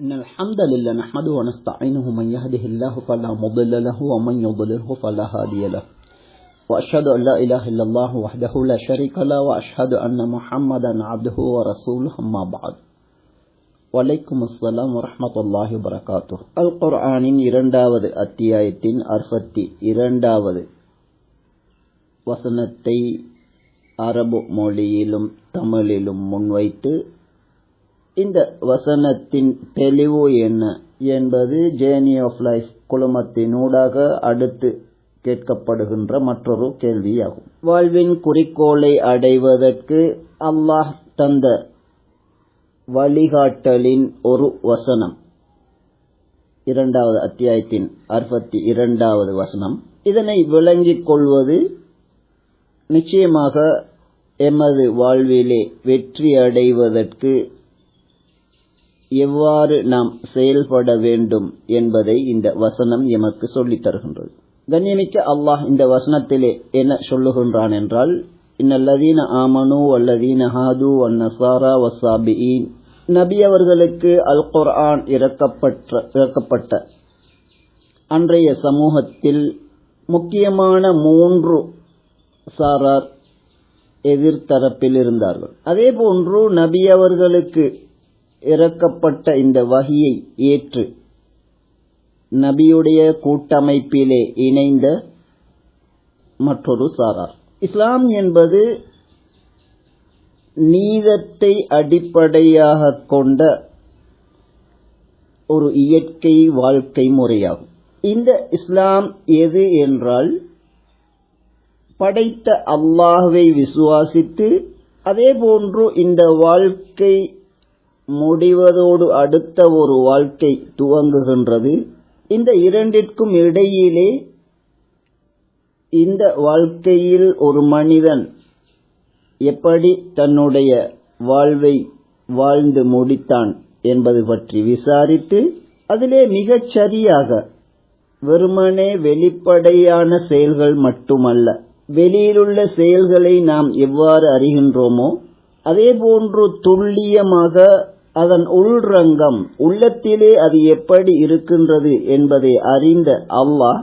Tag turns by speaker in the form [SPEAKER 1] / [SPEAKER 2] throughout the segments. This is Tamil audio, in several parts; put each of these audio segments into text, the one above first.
[SPEAKER 1] إن الحمد لله نحمده ونستعينه من يهده الله فلا مضل له ومن يضلله فلا هادي له. وأشهد أن لا إله إلا الله وحده لا شريك له وأشهد أن محمدا عبده ورسوله أما بعد. வலைக்கும் அஸ்லாம் வரமத்துல்லாஹி வரகாத்து அல் குர்ஆனின் இரண்டாவது أرفتي அறுபத்தி இரண்டாவது وسنتي அரபு موليلم تمليلم منويت இந்த வசனத்தின் தெளிவு என்ன என்பது ஜேர்னி ஆஃப் லைஃப் குழுமத்தினூடாக அடுத்து கேட்கப்படுகின்ற மற்றொரு கேள்வியாகும். வாழ்வின் குறிக்கோளை அடைவதற்கு அல்லாஹ் தந்த வழிகாட்டலின் ஒரு வசனம். இரண்டாவது அத்தியாயத்தின் அறுபத்தி இரண்டாவது வசனம். இதனை விளங்கிக் கொள்வது நிச்சயமாக எமது வாழ்விலே வெற்றி அடைவதற்கு எவ்வாறு நாம் செயல்பட வேண்டும் என்பதை இந்த வசனம் எமக்கு சொல்லித் தருகின்றது. கண்ணியமிக்க அல்லாஹ் இந்த வசனத்திலே என்ன சொல்லுகின்றான் என்றால் இன்னல்லதீன ஆமனு அல்லதீன ஹாது வன்னசாரா வசாபியின் நபி அவர்களுக்கு அல் குர்ஆன் இறக்கப்பட்ட இறக்கப்பட்ட அன்றைய சமூகத்தில் முக்கியமான மூன்று சாரார் எதிர்த்தரப்பில் இருந்தார்கள். அதே போன்று நபி அவர்களுக்கு இறக்கப்பட்ட இந்த வகையை ஏற்று நபியுடைய கூட்டமைப்பிலே இணைந்த மற்றொரு சாரார். இஸ்லாம் என்பது நீதத்தை அடிப்படையாக கொண்ட ஒரு இயற்கை வாழ்க்கை முறையாகும். இந்த இஸ்லாம் எது என்றால் படைத்த அல்லாஹுவை விசுவாசித்து அதே போன்று இந்த வாழ்க்கை முடிவதோடு அடுத்த ஒரு வாழ்க்கை துவங்குகின்றது. இந்த இரண்டிற்கும் இடையிலே இந்த வாழ்க்கையில் ஒரு மனிதன் எப்படி தன்னுடைய வாழ்வை வாழ்ந்து முடித்தான் என்பது பற்றி விசாரித்து அதிலே மிகச் சரியாக வெறுமனே வெளிப்படையான செயல்கள் மட்டுமல்ல வெளியிலுள்ள செயல்களை நாம் எவ்வாறு அறிகின்றோமோ அதே போன்று துல்லியமாக அதன் உள்ரங்கம் உள்ளத்திலே அது எப்படி இருக்கின்றது என்பதை அறிந்த அல்லாஹ்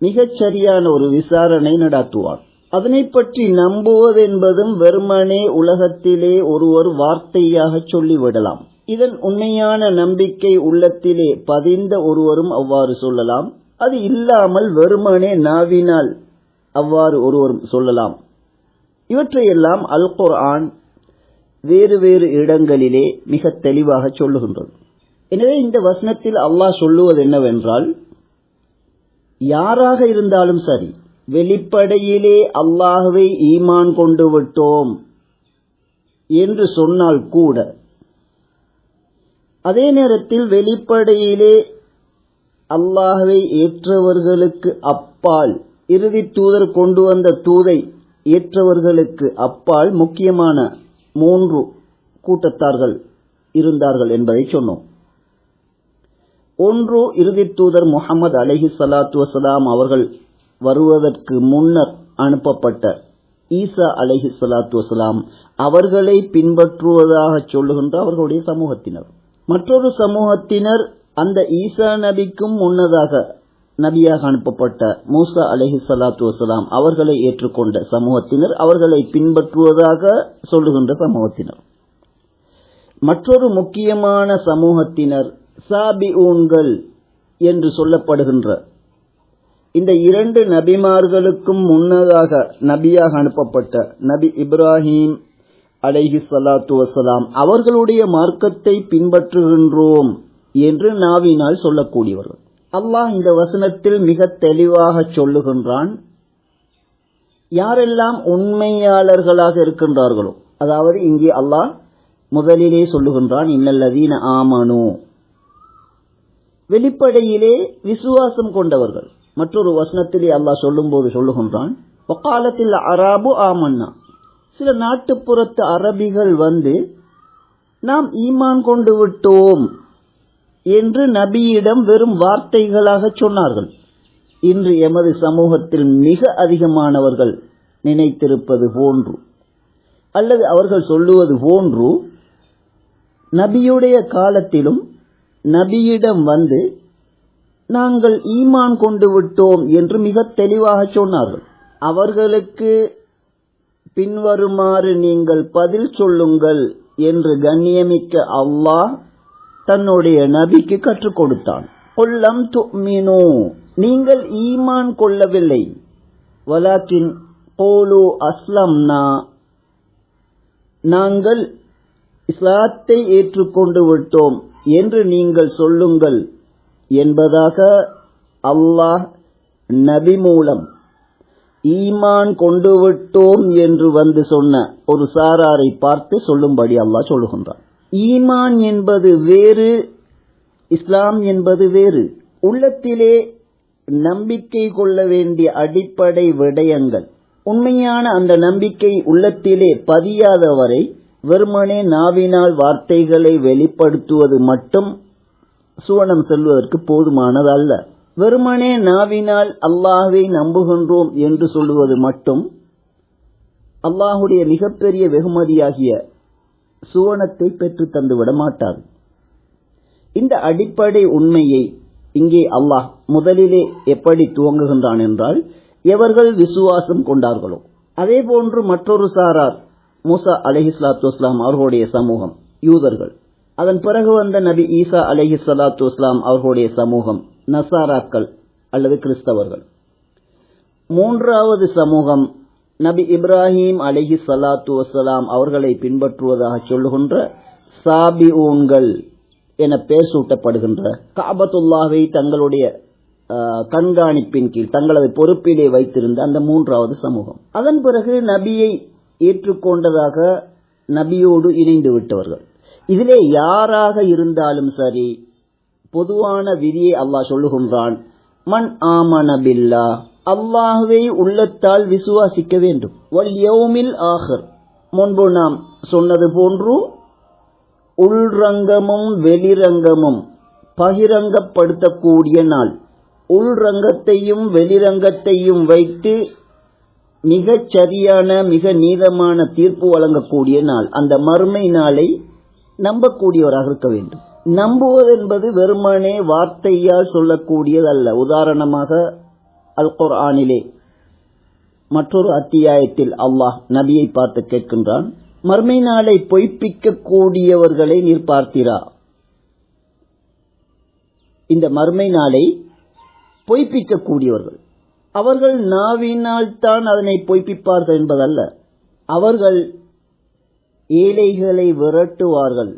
[SPEAKER 1] மிகச் சரியான ஒரு விசாரணை நடத்துவார் அதனை பற்றி நம்புவதென்பதும் வெறுமனே உலகத்திலே ஒருவர் வார்த்தையாக சொல்லிவிடலாம். இதன் உண்மையான நம்பிக்கை உள்ளத்திலே பதிந்த ஒருவரும் அவ்வாறு சொல்லலாம். அது இல்லாமல் வெறுமனே நாவினால் அவ்வாறு ஒருவரும் சொல்லலாம். இவற்றையெல்லாம் அல் குர்ஆன் வேறு வேறு இடங்களிலே மிக தெளிவாக சொல்லுகின்றது. எனவே இந்த வசனத்தில் அல்லாஹ் சொல்லுவது என்னவென்றால் யாராக இருந்தாலும் சரி வெளிப்படையிலே அல்லாஹுவை ஈமான் கொண்டு விட்டோம் என்று சொன்னால் கூட அதே நேரத்தில் வெளிப்படையிலே அல்லாஹுவை ஏற்றவர்களுக்கு அப்பால் இறுதி தூதர் கொண்டு வந்த தூதை ஏற்றவர்களுக்கு அப்பால் முக்கியமான மூன்று கூட்டத்தார்கள் இருந்தார்கள் என்பதை சொன்னோம். ஒன்று இறுதி தூதர் முகமது அலஹி சலாத்து வசலாம் அவர்கள் வருவதற்கு முன்னர் அனுப்பப்பட்ட ஈசா அலஹி சலாத்து வசலாம் அவர்களை பின்பற்றுவதாக சொல்லுகின்ற அவர்களுடைய சமூகத்தினர். மற்றொரு சமூகத்தினர் அந்த ஈசா நபிக்கும் முன்னதாக நபியாக அனுப்பப்பட்ட மூசா அலஹி சலாத்து வசலாம் அவர்களை ஏற்றுக்கொண்ட சமூகத்தினர் அவர்களை பின்பற்றுவதாக சொல்லுகின்ற சமூகத்தினர். மற்றொரு முக்கியமான சமூகத்தினர் சாபி ஊன்கள் என்று சொல்லப்படுகின்ற இந்த இரண்டு நபிமார்களுக்கும் முன்னதாக நபியாக அனுப்பப்பட்ட நபி இப்ராஹிம் அலைஹி சலாத்து வசலாம் அவர்களுடைய மார்க்கத்தை பின்பற்றுகின்றோம் என்று நாவினால் சொல்லக்கூடியவர்கள். அல்லாஹ் இந்த வசனத்தில் மிக தெளிவாக சொல்லுகின்றான் யாரெல்லாம் உண்மையாளர்களாக இருக்கின்றார்களோ அதாவது இங்கே அல்லாஹ் முதலிலே சொல்லுகின்றான் இன்னல்லதீன ஆமனு. வெளிப்படையிலே விசுவாசம் கொண்டவர்கள். மற்றொரு வசனத்திலே அல்லாஹ் சொல்லும்போது சொல்லுகின்றான் ஒக்காலத்தில் அராபு ஆமன்னா. சில நாட்டுப்புறத்து அரபிகள் வந்து நாம் ஈமான் கொண்டு விட்டோம். என்று நபியிடம் வெறும் வார்த்தைகளாக சொன்னார்கள். இன்று எமது சமூகத்தில் மிக அதிகமானவர்கள் நினைத்திருப்பது போன்று அல்லது அவர்கள் சொல்லுவது போன்று நபியுடைய காலத்திலும் நபியிடம் வந்து நாங்கள் ஈமான் கொண்டு விட்டோம் என்று மிக தெளிவாக சொன்னார்கள். அவர்களுக்கு பின்வருமாறு நீங்கள் பதில் சொல்லுங்கள் என்று கண்ணியமிக்க அல்லாஹ் தன்னுடைய நபிக்கு கற்றுக் கொடுத்தான். கொல்லம் துமினு. நீங்கள் ஈமான் கொள்ளவில்லை. வலாக்கின் போலு அஸ்லம்னா. நாங்கள் இஸ்லாத்தை ஏற்றுக்கொண்டு விட்டோம் என்று நீங்கள் சொல்லுங்கள். என்பதாக அல்லாஹ் நபி மூலம் ஈமான் கொண்டு விட்டோம் என்று வந்து சொன்ன ஒரு சாராரை பார்த்து சொல்லும்படி அல்லாஹ் சொல்லுகின்றான். ஈமான் என்பது வேறு இஸ்லாம் என்பது வேறு. உள்ளத்திலே நம்பிக்கை கொள்ள வேண்டிய அடிப்படை விடயங்கள். உண்மையான அந்த நம்பிக்கை உள்ளத்திலே பதியாதவரை வெறுமனே நாவினால் வார்த்தைகளை வெளிப்படுத்துவது மட்டும் சுவனம் செல்வதற்கு போதுமானதல்ல. வெறுமனே நாவினால் அல்லாஹை நம்புகின்றோம் என்று சொல்லுவது மட்டும் அல்லாஹுடைய மிகப்பெரிய வெகுமதியாகிய சுவனத்தை பெற்று தந்துவிட மாட்டாது இந்த அடிப்படை உண்மையை இங்கே அல்லாஹ் முதலிலே எப்படி துவங்குகின்றான் என்றால் எவர்கள் விசுவாசம் கொண்டார்களோ அதே போன்று மற்றொரு சாரார் மூசா அலஹிஸ்லாத்து இஸ்லாம் அவர்களுடைய சமூகம் யூதர்கள். அதன் பிறகு வந்த நபி ஈசா அலஹி சலாத்து இஸ்லாம் அவர்களுடைய சமூகம் நசாராக்கள் அல்லது கிறிஸ்தவர்கள். மூன்றாவது சமூகம் நபி இப்ராஹிம் அலிஹி சலாத்து வசலாம் அவர்களை பின்பற்றுவதாக சொல்லுகின்ற சாபி ஊன்கள் என பேசூட்டப்படுகின்ற சூட்டப்படுகின்ற காபத்துல்லாவை தங்களுடைய கண்காணிப்பின் கீழ் தங்களது பொறுப்பிலே வைத்திருந்த அந்த மூன்றாவது சமூகம். அதன் பிறகு நபியை ஏற்றுக்கொண்டதாக நபியோடு இணைந்து விட்டவர்கள். இதிலே யாராக இருந்தாலும் சரி பொதுவான விதியை அல்லாஹ் சொல்லுகின்றான் மண் ஆமன பில்லா அல்லாஹுவை உள்ளத்தால் விசுவாசிக்க வேண்டும். வல் யௌமில் ஆகர் முன்பு நாம் சொன்னது போன்று உள்ரங்கமும் வெளிரங்கமும் பகிரங்கப்படுத்தக்கூடிய நாள். உள்ரங்கத்தையும் வெளிரங்கத்தையும் வைத்து மிகச் சரியான மிக நீதமான தீர்ப்பு வழங்கக்கூடிய நாள். அந்த மறுமை நாளை நம்பக்கூடியவராக இருக்க வேண்டும். நம்புவது என்பது வெறுமனே வார்த்தையால் சொல்லக்கூடியதல்ல. உதாரணமாக அல் குர்ஆனிலே மற்றொரு அத்தியாயத்தில் அல்லாஹ் நபியை பார்த்து கேட்கின்றான் மர்மை நாளை பொய்ப்பிக்க கூடியவர்களை நீர் பார்த்தீரா? இந்த மர்மை நாளை பொய்ப்பிக்க கூடியவர்கள் அவர்கள் நாவினால் தான் அதனை பொய்ப்பிப்பார்கள் என்பதல்ல. அவர்கள் ஏழைகளை விரட்டுவார்கள்.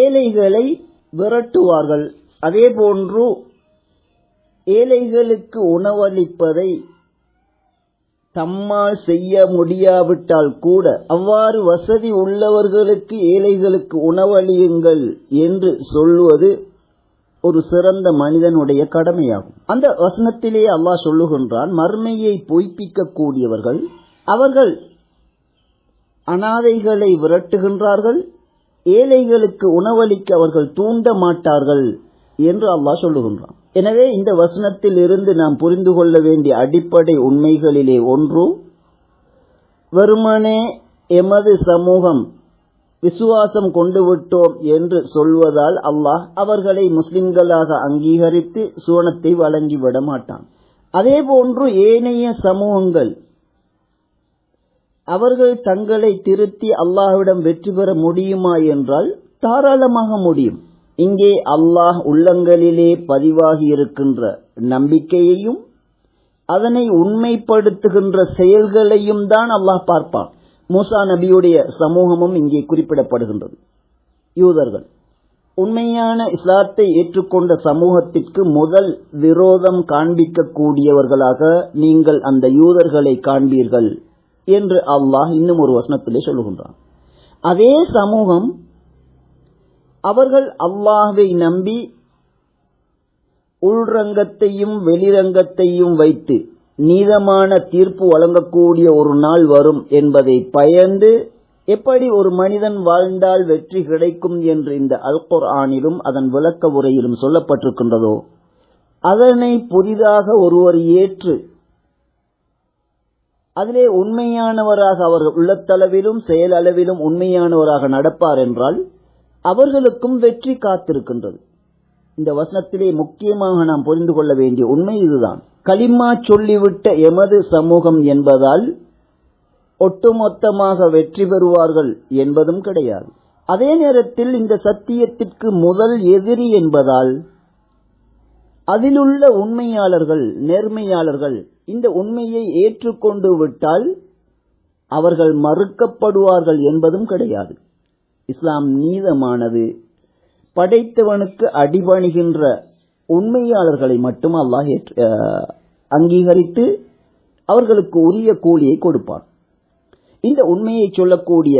[SPEAKER 1] ஏழைகளை விரட்டுவார்கள். அதே போன்று ஏழைகளுக்கு உணவளிப்பதை தம்மால் செய்ய முடியாவிட்டால் கூட அவ்வாறு வசதி உள்ளவர்களுக்கு ஏழைகளுக்கு உணவளியுங்கள் என்று சொல்லுவது ஒரு சிறந்த மனிதனுடைய கடமையாகும். அந்த வசனத்திலே அல்லாஹ் சொல்லுகின்றான் மர்மையை பொய்ப்பிக்க கூடியவர்கள் அவர்கள் அனாதைகளை விரட்டுகின்றார்கள் ஏழைகளுக்கு உணவளிக்க அவர்கள் தூண்ட மாட்டார்கள் என்று அல்லாஹ் சொல்லுகின்றான். எனவே இந்த வசனத்தில் இருந்து நாம் புரிந்து கொள்ள வேண்டிய அடிப்படை உண்மைகளிலே ஒன்று வெறுமனே எமது சமூகம் விசுவாசம் கொண்டு விட்டோம் என்று சொல்வதால் அல்லாஹ் அவர்களை முஸ்லிம்களாக அங்கீகரித்து சுவனத்தை வழங்கிவிட மாட்டான். அதேபோன்று ஏனைய சமூகங்கள் அவர்கள் தங்களை திருத்தி அல்லாஹ்விடம் வெற்றி பெற முடியுமா என்றால் தாராளமாக முடியும். இங்கே அல்லாஹ் உள்ளங்களிலே பதிவாகி இருக்கின்ற நம்பிக்கையையும் அதனை உண்மைப்படுத்துகின்ற செயல்களையும் தான் அல்லாஹ் பார்ப்பான். மூசா நபியுடைய சமூகமும் இங்கே குறிப்பிடப்படுகின்றது. யூதர்கள் உண்மையான இஸ்லாத்தை ஏற்றுக்கொண்ட சமூகத்திற்கு முதல் விரோதம் காண்பிக்கக்கூடியவர்களாக நீங்கள் அந்த யூதர்களை காண்பீர்கள் என்று அல்லாஹ் இன்னும் ஒரு வசனத்திலே சொல்லுகின்றான். அதே சமூகம் அவர்கள் அல்லாஹ்வை நம்பி உள்ரங்கத்தையும் வெளிரங்கத்தையும் வைத்து நீதமான தீர்ப்பு வழங்கக்கூடிய ஒரு நாள் வரும் என்பதை பயந்து எப்படி ஒரு மனிதன் வாழ்ந்தால் வெற்றி கிடைக்கும் என்று இந்த அல் ஆணிலும் அதன் விளக்க உரையிலும் சொல்லப்பட்டிருக்கின்றதோ அதனை புதிதாக ஒருவர் ஏற்று அதிலே உண்மையானவராக அவர்கள் உள்ளத்தளவிலும் செயலளவிலும் உண்மையானவராக நடப்பார் என்றால் அவர்களுக்கும் வெற்றி காத்திருக்கின்றது. இந்த வசனத்திலே முக்கியமாக நாம் புரிந்து கொள்ள வேண்டிய உண்மை இதுதான். களிமா சொல்லிவிட்ட எமது சமூகம் என்பதால் ஒட்டுமொத்தமாக வெற்றி பெறுவார்கள் என்பதும் கிடையாது. அதே நேரத்தில் இந்த சத்தியத்திற்கு முதல் எதிரி என்பதால் அதிலுள்ள உண்மையாளர்கள் நேர்மையாளர்கள் இந்த உண்மையை ஏற்றுக்கொண்டு விட்டால் அவர்கள் மறுக்கப்படுவார்கள் என்பதும் கிடையாது. இஸ்லாம் நீதமானது. படைத்தவனுக்கு அடிபணிகின்ற உண்மையாளர்களை மட்டும் அல்லாஹ் அங்கீகரித்து அவர்களுக்கு உரிய கூலியை கொடுப்பான். இந்த உண்மையை சொல்லக்கூடிய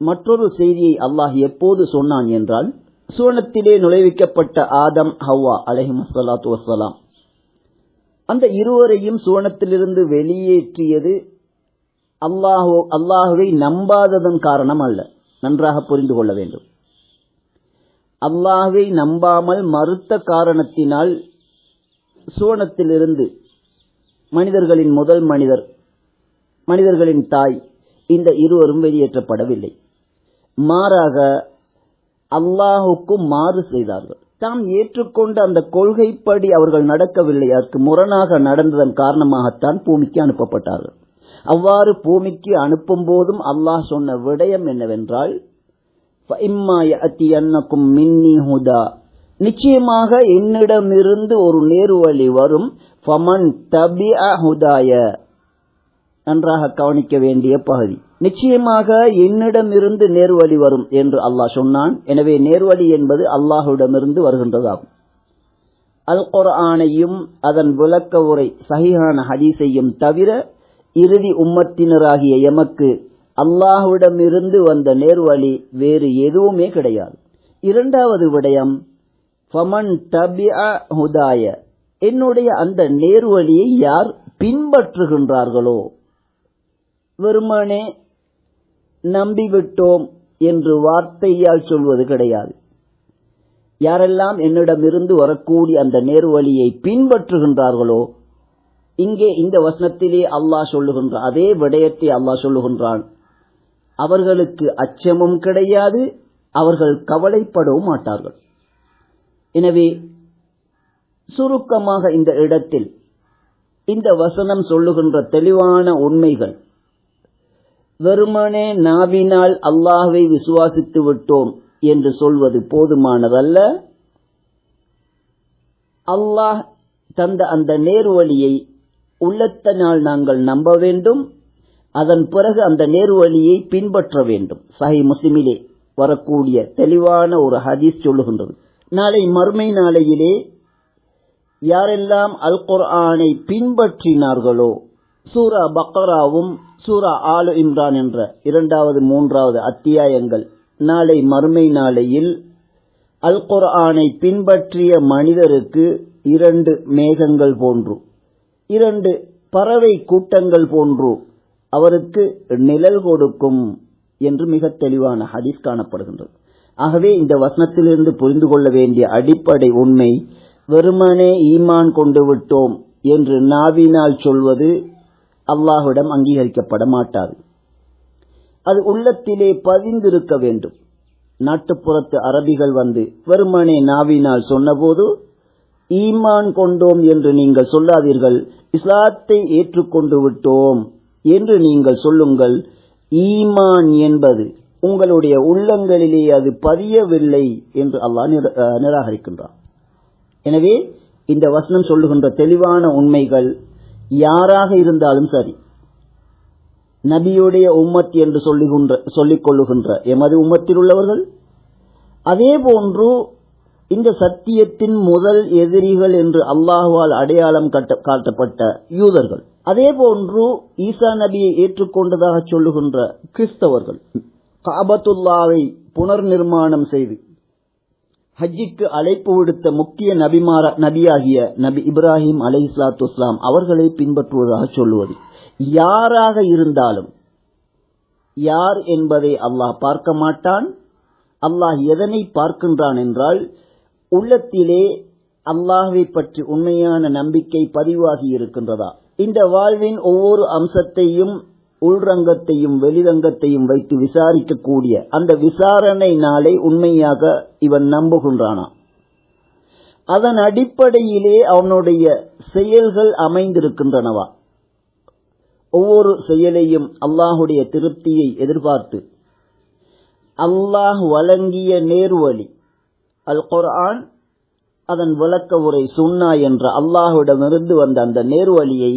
[SPEAKER 1] மற்றொரு செய்தியை அல்லாஹ் எப்போது சொன்னான் என்றால் சுவனத்திலே நுழைவிக்கப்பட்ட ஆதம் ஹவ்வா அலஹிம் சலாத்து வசலாம் அந்த இருவரையும் சுவனத்திலிருந்து வெளியேற்றியது அல்லாஹோ அல்லாஹுவை நம்பாததன் காரணம் அல்ல. நன்றாக புரிந்து கொள்ள வேண்டும். அல்லாஹை நம்பாமல் மறுத்த காரணத்தினால் சுவனத்திலிருந்து மனிதர்களின் முதல் மனிதர் மனிதர்களின் தாய் இந்த இருவரும் வெளியேற்றப்படவில்லை. மாறாக அல்லாஹுக்கும் மாறு செய்தார்கள். தாம் ஏற்றுக்கொண்ட அந்த கொள்கைப்படி அவர்கள் நடக்கவில்லை. அதற்கு முரணாக நடந்ததன் காரணமாகத்தான் பூமிக்கு அனுப்பப்பட்டார்கள். அவ்வாறு பூமிக்கு அனுப்பும் போதும் அல்லாஹ் சொன்ன விடயம் என்னவென்றால் மின்னி ஹுதா. நிச்சயமாக என்னிடமிருந்து ஒரு நேர்வழி வரும். ஃபமன் தபிஅ ஹுதாய. நன்றாக கவனிக்க வேண்டிய பகுதி. நிச்சயமாக என்னிடமிருந்து நேர்வழி வரும் என்று அல்லாஹ் சொன்னான். எனவே நேர்வழி என்பது அல்லாஹுடமிருந்து வருகின்றதாகும். அல் குர்ஆனையும் அதன் விளக்க உரை சகிஹான ஹதீஸையும் தவிர இறுதி உம்மத்தினராகிய எமக்கு அல்லாஹுவிடமிருந்து வந்த நேர்வழி வேறு எதுவுமே கிடையாது. இரண்டாவது விடயம் ஃபமன் தபிஅ ஹுதாய என்னுடைய அந்த நேர்வழியை யார் பின்பற்றுகின்றார்களோ. வெறுமனே நம்பிவிட்டோம் என்று வார்த்தையால் சொல்வது கிடையாது. யாரெல்லாம் என்னிடமிருந்து வரக்கூடிய அந்த நேர்வழியை பின்பற்றுகின்றார்களோ இங்கே இந்த வசனத்திலே அல்லாஹ் சொல்லுகின்ற அதே விடயத்தை அல்லாஹ் சொல்லுகின்றான். அவர்களுக்கு அச்சமும் கிடையாது அவர்கள் கவலைப்படவும் மாட்டார்கள். எனவே சுருக்கமாக இந்த இடத்தில் இந்த வசனம் சொல்லுகின்ற தெளிவான உண்மைகள். வெறுமனே நாவினால் அல்லாஹை விசுவாசித்து விட்டோம் என்று சொல்வது போதுமானதல்ல. அல்லாஹ் தந்த அந்த நேர்வழியை உள்ளத்தினால் நாங்கள் நம்ப வேண்டும். அதன் பிறகு அந்த நேர்வழியை பின்பற்ற வேண்டும். சஹி முஸ்லிமிலே வரக்கூடிய தெளிவான ஒரு ஹதீஸ் சொல்லுகின்றது. நாளை மறுமை நாளையிலே யாரெல்லாம் அல் குர்ஆனை பின்பற்றினார்களோ சூரா பக்கராவும் சூரா ஆலு இம்ரான் என்ற இரண்டாவது மூன்றாவது அத்தியாயங்கள் நாளை மறுமை நாளையில் அல் குர்ஆனை பின்பற்றிய மனிதருக்கு இரண்டு மேகங்கள் போன்று இரண்டு பறவை கூட்டங்கள் போன்று அவருக்கு நிழல் கொடுக்கும் என்று மிக தெளிவான ஹதீஸ் காணப்படுகின்றது. ஆகவே இந்த வசனத்திலிருந்து புரிந்து கொள்ள வேண்டிய அடிப்படை உண்மை வெறுமனே ஈமான் கொண்டு விட்டோம் என்று நாவினால் சொல்வது அல்லாஹுடம் அங்கீகரிக்கப்பட மாட்டாது. அது உள்ளத்திலே பதிந்திருக்க வேண்டும். நாட்டுப்புறத்து அரபிகள் வந்து வெறுமனே நாவினால் சொன்னபோது ஈமான் கொண்டோம் என்று நீங்கள் சொல்லாதீர்கள். இஸ்லாத்தை ஏற்றுக்கொண்டு விட்டோம் என்று நீங்கள் சொல்லுங்கள். ஈமான் என்பது உங்களுடைய உள்ளங்களிலே அது பதியவில்லை என்று அல்லாஹ் நிராகரிக்கின்றான். எனவே இந்த வசனம் சொல்லுகின்ற தெளிவான உண்மைகள் யாராக இருந்தாலும் சரி நபியுடைய உம்மத் என்று சொல்லுகின்ற சொல்லிக் கொள்ளுகின்ற எமது உம்மத்தில் உள்ளவர்கள் அதே போன்று இந்த சத்தியத்தின் முதல் எதிரிகள் என்று அல்லாஹுவால் அடையாளம் காட்டப்பட்ட யூதர்கள். அதே போன்று ஈசா நபியை ஏற்றுக்கொண்டதாக சொல்லுகின்ற கிறிஸ்தவர்கள் காபத்துல்லாவை புனர் நிர்மாணம் செய்து ஹஜ்ஜிக்கு அழைப்பு விடுத்த முக்கிய நபிமார நபியாகிய நபி இப்ராஹிம் அலை இஸ்லாத்து இஸ்லாம் அவர்களை பின்பற்றுவதாக சொல்லுவது. யாராக இருந்தாலும் யார் என்பதை அல்லாஹ் பார்க்க மாட்டான். அல்லாஹ் எதனை பார்க்கின்றான் என்றால் உள்ளத்திலே அல்லாஹை பற்றி உண்மையான நம்பிக்கை பதிவாகி இருக்கின்றதா? இந்த வாழ்வின் ஒவ்வொரு அம்சத்தையும் உள்ரங்கத்தையும் வெளிரங்கத்தையும் வைத்து விசாரிக்கக்கூடிய அந்த விசாரணை நாளை உண்மையாக இவன் நம்புகின்றானா? அதன் அடிப்படையிலே அவனுடைய செயல்கள் அமைந்திருக்கின்றனவா? ஒவ்வொரு செயலையும் அல்லாஹுடைய திருப்தியை எதிர்பார்த்து அல்லாஹ் வழங்கிய நேர்வழி அல் குர்ஆன் அதன் விளக்க உரை சுன்னா என்ற அல்லாஹுடமிருந்து வந்த அந்த நேர்வழியை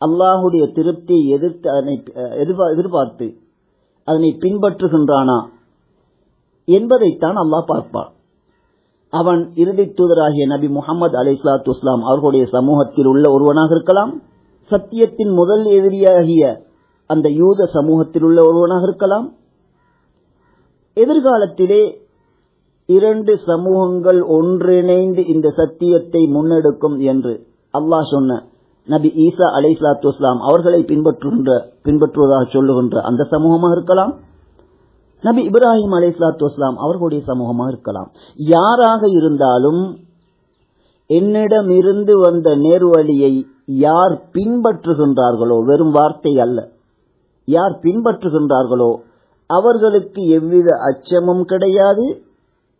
[SPEAKER 1] அல்லாஹுடைய திருப்தியை எதிர்த்து அதனை எதிர்பார்த்து அதனை பின்பற்றுகின்றானா என்பதைத்தான் அல்லாஹ் பார்ப்பான். அவன் இறுதி தூதராகிய நபி முகமது அலி இஸ்லாத்து இஸ்லாம் அவர்களுடைய சமூகத்தில் உள்ள ஒருவனாக இருக்கலாம் சத்தியத்தின் முதல் எதிரியாகிய அந்த யூத சமூகத்தில் உள்ள ஒருவனாக இருக்கலாம். எதிர்காலத்திலே இரண்டு சமூகங்கள் ஒன்றிணைந்து இந்த சத்தியத்தை முன்னெடுக்கும் என்று அல்லாஹ் சொன்ன நபி ஈசா அலை சலாத்து இஸ்லாம் அவர்களை பின்பற்றுகின்ற பின்பற்றுவதாக சொல்லுகின்ற அந்த சமூகமாக இருக்கலாம். நபி இப்ராஹிம் அலை சலாத்து இஸ்லாம் அவர்களுடைய சமூகமாக இருக்கலாம். யாராக இருந்தாலும் என்னிடமிருந்து வந்த நேர்வழியை யார் பின்பற்றுகின்றார்களோ வெறும் வார்த்தை அல்ல யார் பின்பற்றுகின்றார்களோ அவர்களுக்கு எவ்வித அச்சமும் கிடையாது.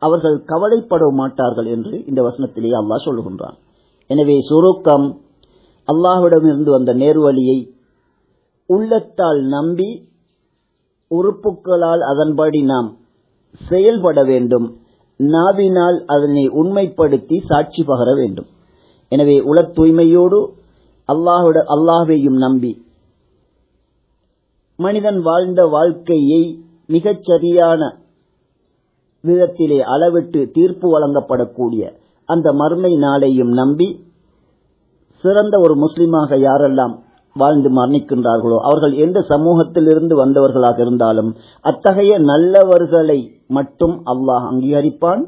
[SPEAKER 1] அவர்கள் கவலைப்பட மாட்டார்கள் என்று இந்த வசனத்திலே அல்லாஹ் சொல்லுகின்றான். எனவே சுருக்கம் அல்லாஹ்விடமிருந்து வந்த நேர்வழியை உள்ளத்தால் நம்பி உறுப்புகளால் அதன்படி நாம் செயல்பட வேண்டும். நாவினால் அதனை உண்மைப்படுத்தி சாட்சி பகர வேண்டும். எனவே உள தூய்மையோடு அல்லாஹுட அல்லாஹையும் நம்பி மனிதன் வாழ்ந்த வாழ்க்கையை மிகச் சரியான விதத்திலே அளவிட்டு தீர்ப்பு வழங்கப்படக்கூடிய அந்த மறுமை நாளையும் நம்பி சிறந்த ஒரு முஸ்லிமாக யாரெல்லாம் வாழ்ந்து மரணிக்கின்றார்களோ அவர்கள் எந்த சமூகத்திலிருந்து வந்தவர்களாக இருந்தாலும் அத்தகைய நல்லவர்களை மட்டும் அல்லாஹ் அங்கீகரிப்பான்.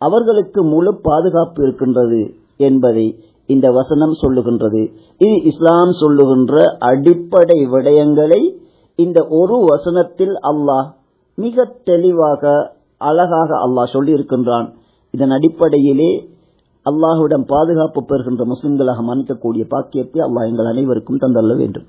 [SPEAKER 1] அவர்களுக்கு முழு பாதுகாப்பு இருக்கின்றது என்பதை இந்த வசனம் சொல்லுகின்றது. இது இஸ்லாம் சொல்லுகின்ற அடிப்படை விடயங்களை இந்த ஒரு வசனத்தில் அல்லாஹ் மிக தெளிவாக அழகாக அல்லாஹ் சொல்லியிருக்கின்றான். இதன் அடிப்படையிலே அல்லாஹுடன் பாதுகாப்பு பெறுகின்ற முஸ்லிம்களாக மன்னிக்கக்கூடிய பாக்கியத்தை அல்லாஹ் எங்கள் அனைவருக்கும் தந்தள்ள வேண்டும்.